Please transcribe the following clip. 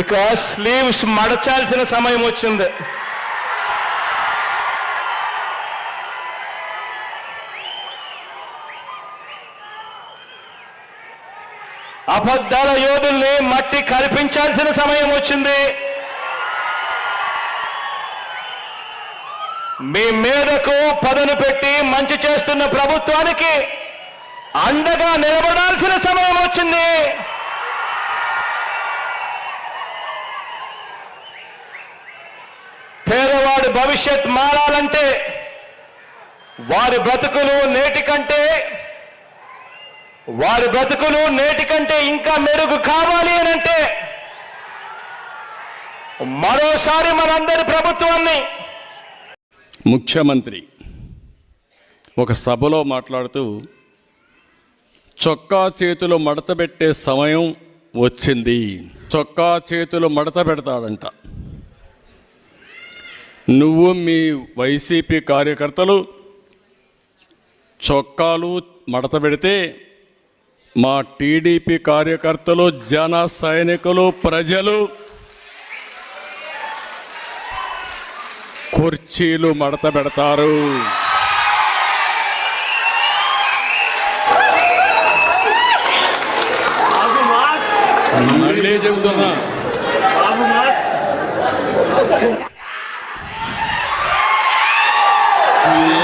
ఇక స్లీవ్స్ మడచాల్సిన సమయం వచ్చింది. అబద్ధాల యోధుల్ని మట్టి కల్పించాల్సిన సమయం వచ్చింది. మీ మీదకు పదను పెట్టి మంచి చేస్తున్న ప్రభుత్వానికి అండగా నిలబడాల్సిన సమయం వచ్చింది. పిల్లవాడి భవిష్యత్ మారాలంటే వారి బ్రతుకులు నేటి కంటే వారి బ్రతుకులు నేటి కంటే ఇంకా మెరుగు కావాలి అని అంటే మరోసారి మనందరి ప్రభుత్వాన్ని ముఖ్యమంత్రి ఒక సభలో మాట్లాడుతూ చొక్కా చేతులు మడత పెట్టే సమయం వచ్చింది. చొక్కా చేతులు మడత పెడతాడంట. నువ్వు మీ వైసీపీ కార్యకర్తలు చొక్కాలు మడత పెడితే మా టీడీపీ కార్యకర్తలు జన సైనికులు ప్రజలు కుర్చీలు మడత పెడతారు. మళ్ళీ చెబుతున్నా Yeah.